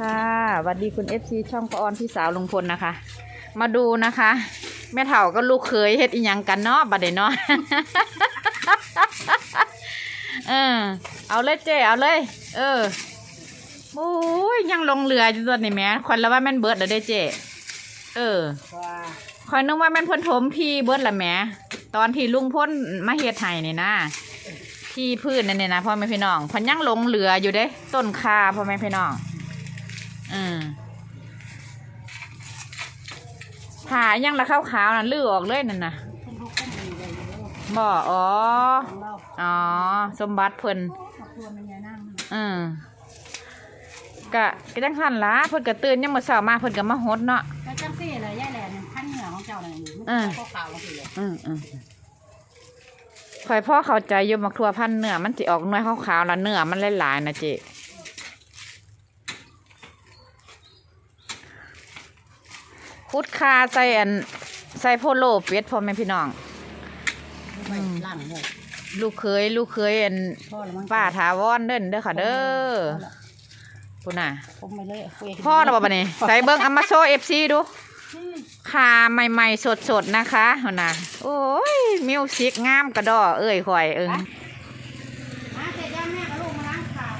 ค่ะสวัสดีคุณ FC ช่องปออนพี่สาวลุงพลนะคะ มาดูนะคะ แม่เฒ่าก็ลูกเคยเฮ็ดอีหยังกันเนาะบัดเดเนาะ เออ เอาเลยเจ้เอาเลย เออโอ้ยยังลงเรืออยู่ตัวนี่แม่ควันและว่าแม่นเบิร์ดแล้วเด้เจ้เออคอยนึกว่าแม่นพ่นถมพี่เบิร์ดละแม่ตอนที่ลุงพ่นมาเฮ็ดไห้นี่นะที่พื้นนั่นนี่ยนะพ่อแม่พี่น้องเพันยังลงเรืออยู่เด้ ต้นคาพ่อแม่พี่น้อง อืมผ่ายังละขาวๆนั่นลื้อออกเลยนั่นน่ะเพิ่นเขาคุ้มดีเลยอยู่บ่อ๋อของเราอ๋อ สมบัติเพิ่นครอบครัวมันยานั่งอืมกะก็จังคันละเพิ่นก็ตื่นยังมื้อเช้ามาเพิ่นก็มาหดเนาะก็จังซี่เลยย่าแหล่นพันเหนือของเจ้าน่ะอยู่อ่าเขาขาวๆจังซี่เลยอืมอืมข่อยพ่อเข้าใจอยู่มักทั่วพันธุ์เนื้อมันสิออกหน่วยขาวๆแล้วเนื้อมันหลายๆนะเจิ คุดคาใส่อันใส่โพโลเป็ดพ่อแม่พี่น้องไปล่างเลยลูกเคยลูกเคยอันพ่อละมั้งป้าถาวรเด้นเด้อค่ะเด้อพุ่นน่ะผมไปเลยคุยกันพ่อเราบ่บัดนี้ใส่เบิ่งเอามาโชว์ FC ดูอืมขาใหม่ๆสดๆนะคะหั่นน่ะโอ้ยมิวสิกงามกระดอเอ้ยข่อยเอิงมาเสร็จยังแม่กับลูกมาล้างขาว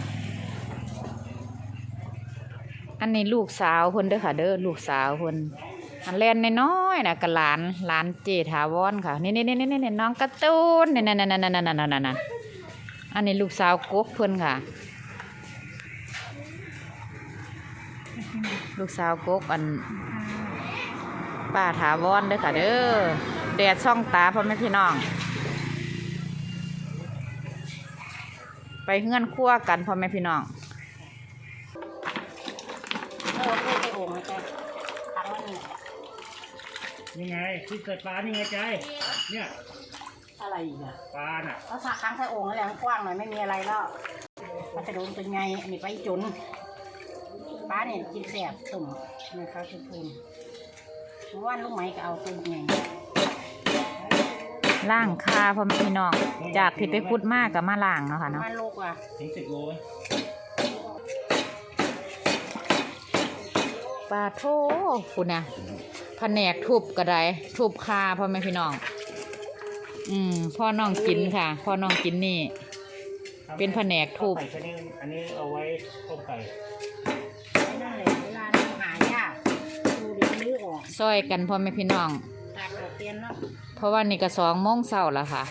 อันนี้ลูกสาวเพิ่นเด้อค่ะเด้อลูกสาวเพิ่น อันเล่นน้อยๆนะกับหลานหลานเจถาวรค่ะ นี่ๆๆๆๆน้องกร์ตูนนี่ๆๆๆๆๆๆอันนี้ลูกสาวกกเพิ่อนค่ะ ลูกสาวกกอันป้าถาวรเด้อค่ะเด้อแดดช่องตาพ่อแม่พี่น้อง ไปเฮือนคั่วกันพ่อแม่พี่น้องเออคุยไปโอ่งเลยจ้ะทางมัน นี่นี่ไงที่เกิดปลานี่ไงใจ เนี่ยอะไรอีกอะปลาน่ะเอาสักครั้งใส่โอ่งแล้วแหละมันกว้างหน่อยไม่มีอะไรแล้วมันจะโดนเป็นไงอันนี้ไปจุนป้าเนี่ยกินแสบตุ่มนะครับทุกคนเมื่อวานลูกไหมก็เอาตุ่มไงล่างคาพ่อแม่พี่น้องจากที่ไปพุดมากกับมาล่างเนาะค่ะเนาะมันลูกอะถึงสิบโลไหมปลาโทคุณนะแผนกทุบก็ได้ทุบคาพ่อแม่พี่น้อง อืมพ่อน้องกินค่ะ พ่อน้องกินนี่ เป็นแผนกทุบ ไข่ชนิดอันนี้เอาไว้ต้มไก่นั่นเลยเวลาเราหายากดูดิลื้อออกซอยกันพ่อแม่พี่น้องตากออกเตียนเนาะเพราะว่านี่ก็สองโมงเช้าแล้วค่ะ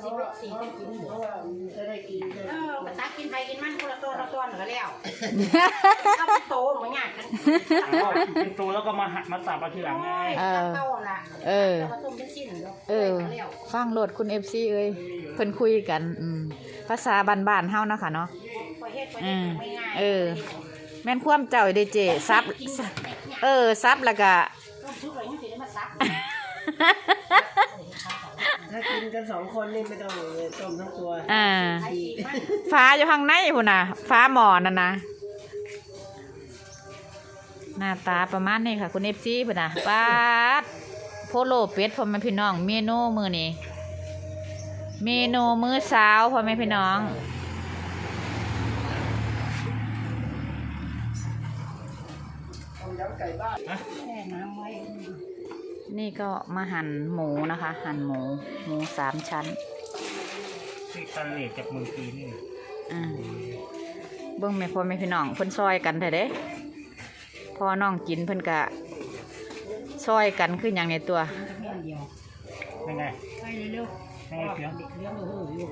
เป็นตัวเราสิบสี่จะกินหมดจะได้กินเออมาตักกินไปกินมันคนละตัวละตัวหนึ่งก็แล้วเอาเป็นโตเหมือนงานกันเป็นตัวแล้วก็มาหักมาสับเอาทีหลังไงโอ้ยตักเต้าละเออแล้วก็ต้มเป็นชิ้นแล้วเออแล้วฟังโหลดคุณเอฟซีเอ้ยเพิ่นคุยกันอืมภาษาบ้านๆเฮาเนาะค่ะเนาะพอเฮ็ดพออืเฮ็ดมไม่ง่ายเออ แม่นความเจ้าเด้เจซับ เออซับแล้วก็ ต้มชุบอะไรยังสิได้มาซับถ้ากินกันสองคนนี่ไม่ต้องเลยต้มทั้งตัวอ่าไอ้สีมันฟ้าอยู่ข้างในพุ่นน่ะ ฟ้าหมอนั่นนะหน้าตาประมาณนี้ค่ะ คุณเอฟซีพุ่นน่ะปาดโพโลเป็ดพ่อแม่พี่น้อง เมนูมือนี้เมนูมื้อเช้าพ่อแม่พี่น้องแช่น้ำไว้ นี่ก็มาหั่นหมูนะคะ หั่นหมู หมูสามชั้นที่ตันเหล็กจากเมืองจีนนี่อ่าเบิ่งแม่พ่อแม่พี่น้องเพิ่นซอยกันเถอะเด้พอน้องกินเพิ่นกะซอยกันคืออย่างในตัวมันจะแม่นเดียวนี่ไงไปเร็วนี่ไงเพียงๆเด็กเลี้ยงเอออยู่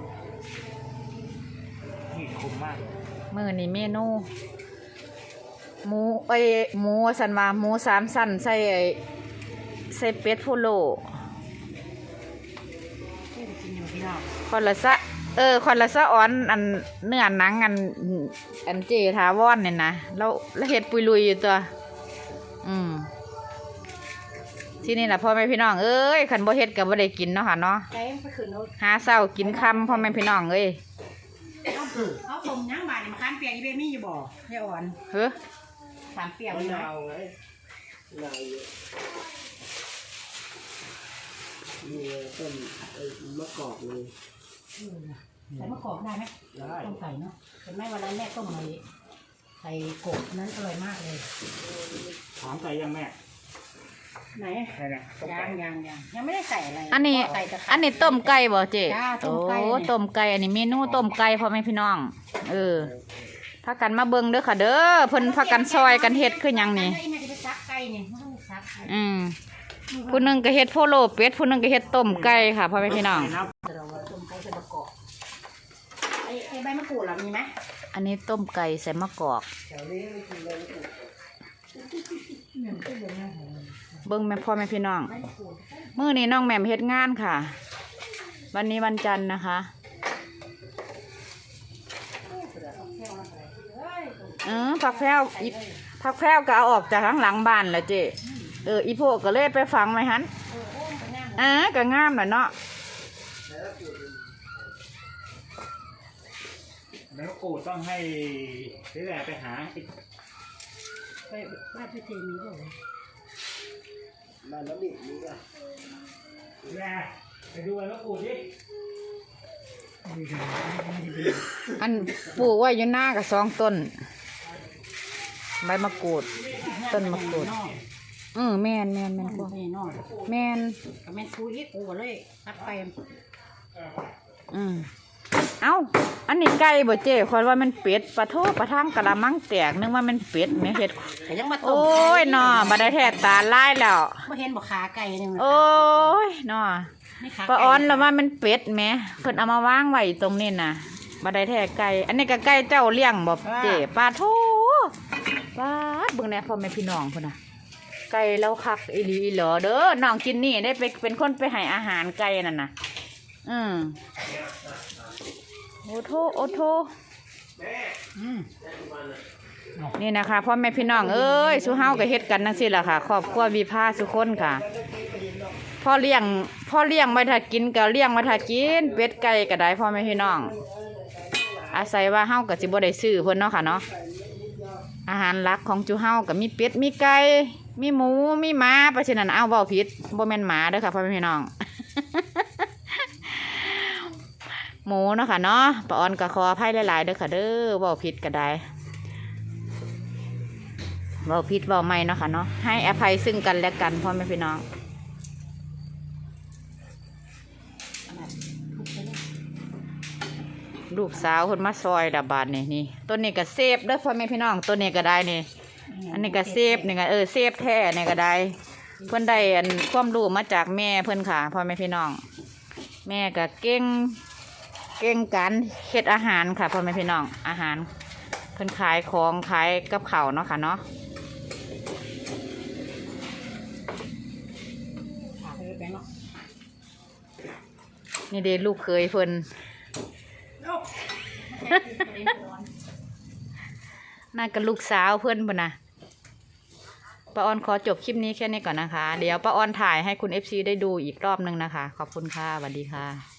นี่คมมากมื้อนี้เมนูหมูเอ้ยหมูสันว่าหมูสามสั้นใส่ไอ้ ใส่เป็ดโพโลที่จะกินอยู่พี่น้องคนละสะเออคนละสะอ่อนอันเนื้อหนังอันอันเจทาวอนเนี่ยนะแล้วแล้วเฮ็ดปุยลุยอยู่ตัว อืมที่นี่แหละพ่อแม่พี่น้องเอ้ยขันบ่เฮ็ดกับบ่ได้กินเนาะค่ะเนาะใจมันไปขึ้นรถหาเศร้ากินคำพ่อแม่พี่น้องเอ้ยเอาเอาต้มยังบาดนี่มาคันเปียกอีเบมี่อยู่บ่ยายอ่อนเฮ้อสามเปียกมะเลยนะ นาวไงมะนาวเยอะ นี่ต้มไอ้มะกอกเลยใส่มะกอกได้ไหมได้ต้องใส่เนาะเห็นไหมวันนั้นแม่ต้มไอ้ใส่กบนั้นอร่อยมากเลย ถามใส่ยังแม่ไหนใช่นะต้มยัไก่งยังยังยังไม่ได้ใส่อะไรอันนี้พ่ใส่แต่ไข่ อันนี้ต้มไก่บ่เจ๊จ้าต้โอ้มไก่เนี่ย ต้มไก่อันนี้เมนูต้มไก่พ่อแม่พี่น้อง เออพากันมาเบิ่งเด้อค่ะเด้อเพิ่นพากันซอยกันเฮ็ดคือหยังนี่ไอ้แม่จะไปซักไก่นี่ไม่ต้องไปซักไก่อืม ผู้หนึงก็เฮ็ดโพโลเป็ดผู้หนึงก็เฮ็ดต้มไก่ค่ะพ่อแม่พี่น้องใส่น้แต่เราว่าต้มไก่ใส่มะกอกไอ้ไอ้ใบมะกรูดล่ะมีไหมอันนี้ต้มไก่ใส่มะกอก แถวนี้ไม่กินเลยนะเบิ่งแม่พ่อแม่พี่น้องใบมะกรูดมื้อนี้น้องแหม่มเฮ็ดงานค่ะ วันนี้วันจันทร์นะคะ เออผักแพรวอีผักแพรวก็เอาออกจากข้างหลังบ้านแล้วเจ๊ เอออีโพก็เลยไปฝังไว้หันอ่าก็งามแหละเนาะำแล้วกูต้องให้นี่แหละไปหาไอ้ไปบ้านพี่เจมีเปล่าวะบ้านน้ำดิบนี่ก็แม่ไปดูไอ้มะกรูดดิอันปลูกไว้อยู่หน้ากับสองต้น ใบมะกรูด ต้นมะกรูดนอก เออแม่นแม่นแม่นมันกว่าไม่นอกแม่นก็แม่นคุยอีกกูก็เลยตัดไปอืมเอ้า อันนี้ไก่บ่เจ๊คอยว่ามันเป็ดปะโทปะทางกะละมังแตกนึกว่ามันเป็ดแม่เฮ็ดแต่ยังมาต้มโอ้ยนอบ่ได้แท้ตาลายแล้วไม่เห็นบอกขาไก่เนี่ยมันโอ้ยนอนี่ขาปะออนแล้วว่ามันเป็ดแหมเพิ่นเอามาวางไว้ตรงนี้น่ะบ่ได้แท้ไก่อันนี้ก็ไก่เจ้าเลี้ยงบ่เจ๊ปลาโทปลาดเบิ่งแน่พ่อแม่พี่น้องพุ่นน่ะ ไก่เราคักอีหลีอีหลอเด้อน้องจินนี่ได้ไปเป็นคนไปให้อาหารไก่นั่นน่ะ อืมโอ้โทโอ้โทอืมนี่นะคะพ่อแม่พี่น้องเอ้ยสุเฮาก็เฮ็ดกันจังซี่ล่ะค่ะครอบครัววิภาสุคนค่ะ พ่อเลี้ยงพ่อเลี้ยงไว้ถ้ากินก็เลี้ยงไว้ถ้ากิน เป็ดไก่ก็ได้พ่อแม่พี่น้อง อาศัยว่าเฮาก็สิบ่ได้ซื้อเพิ่นเนาะค่ะเนาะอาหารหลักของจุเฮาก็มีเป็ดมีไก่ มีหมูมีหมาเพราะฉะนั้นเอาเว้าผิดบ่แม่นหมาเด้อค่ะพ่อแม่พี่น้อง หมูเนาะค่ะเนาะปะออนก็ขออภัยหลายๆเด้อค่ะเด้อเว้าผิดก็ได้เว้าผิดเว้าไม่เนาะค่ะเนาะให้อภัยซึ่งกันและกันพ่อแม่พี่น้องลูกสาวคนมาซอยดับบาดนี่นี่ตัวนี้ก็เซฟเด้อพ่อแม่พี่น้องตัวนี้ก็ได้นี่ อันนี้ก็เซฟนี่ก็เออเซฟแท้นี่ก็ได้ เพิ่นได้อันความรู้มาจากแม่เพิ่นค่ะพ่อแม่พี่น้อง แม่ก็เก่งเก่งการเฮ็ดอาหารค่ะพ่อแม่พี่น้องอาหาร เพิ่นขายของขายกับข้าวเนาะค่ะเนาะขาไปแบงเนาะนี่เด้ลูกเคยเพิ่น นั่นก็ลูกสาวเพื่อนพุ่นนะป้าออนขอจบคลิปนี้แค่นี้ก่อนนะคะ เดี๋ยวป้าออนถ่ายให้คุณเอฟซีได้ดูอีกรอบนึงนะคะ ขอบคุณค่ะสวัสดีค่ะ